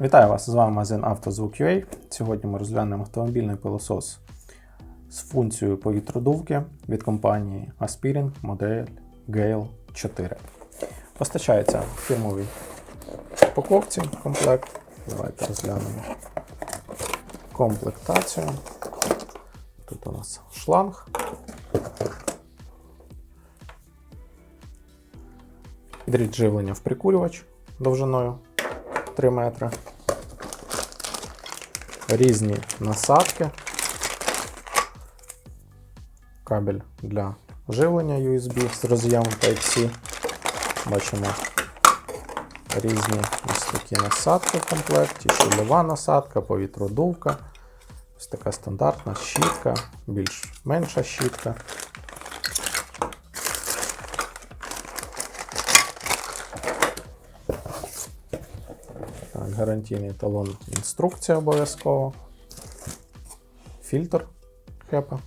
Вітаю вас! З вами магазин «Автозвук.UA». Сьогодні ми розглянемо автомобільний пилосос з функцією повітродувки від компанії Aspirin модель Gale 4. Постачається в фірмовій упаковці комплект. Давайте розглянемо комплектацію. Тут у нас шланг. Дріт живлення в прикурювач довжиною 3 метри. Різні насадки. Кабель для живлення USB з роз'ємом Type-C. Бачимо різні ось такі насадки в комплекті, щільова насадка, повітродувка. Ось така стандартна щітка, більш менша щітка. Гарантійний талон, інструкція обов'язково. Фільтр хепа.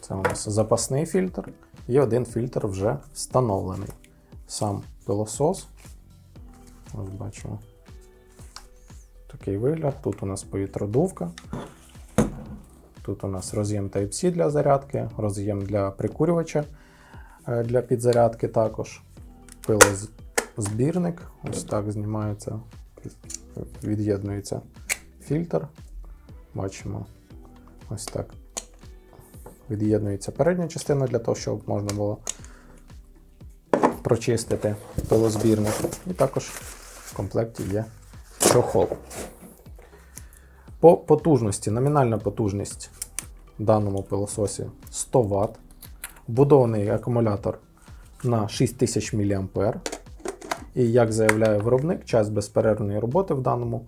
Це у нас запасний фільтр. І один фільтр вже встановлений. Сам пилосос. Ось бачимо. Такий вигляд. Тут у нас повітродувка. Тут у нас роз'єм Type-C для зарядки, роз'єм для прикурювача для підзарядки також. Пилозбірник. Ось так знімається, від'єднується фільтр. Бачимо ось так. Від'єднується передня частина для того, щоб можна було прочистити пилозбірник. І також в комплекті є чохол. По потужності, номінальна потужність в даному пилососі 100 Вт. Вбудований акумулятор на 6000 мА. І як заявляє виробник, час безперервної роботи в даному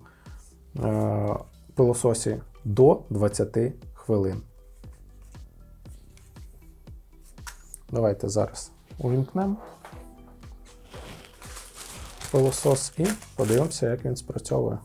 е- пилососі до 20 хвилин. Давайте зараз увімкнемо пилосос і подивимося, як він спрацьовує.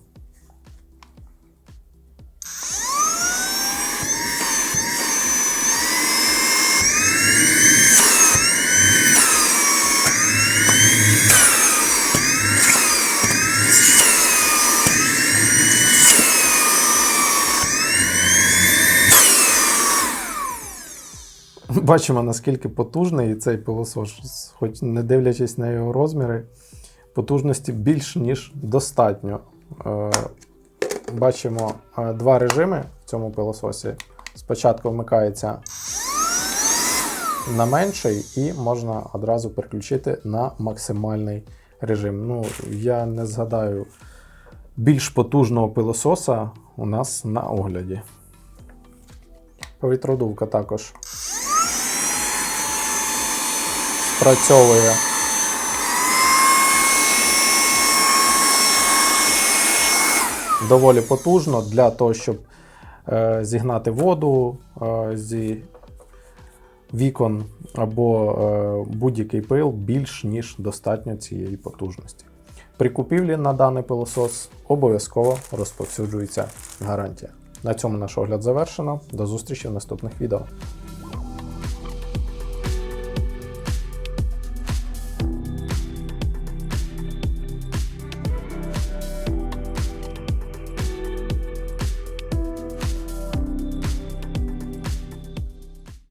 Бачимо, наскільки потужний цей пилосос, хоч не дивлячись на його розміри, потужності більш ніж достатньо. Е, Бачимо е, два режими в цьому пилососі. Спочатку вмикається на менший, і можна одразу переключити на максимальний режим. Ну, я не згадаю більш потужного пилососа у нас на огляді. Повітродувка також спрацьовує. Доволі потужно для того, щоб е, зігнати воду е, зі вікон або е, будь-який пил більш ніж достатньо цієї потужності. При купівлі на даний пилосос обов'язково розповсюджується гарантія. На цьому наш огляд завершено. До зустрічі в наступних відео.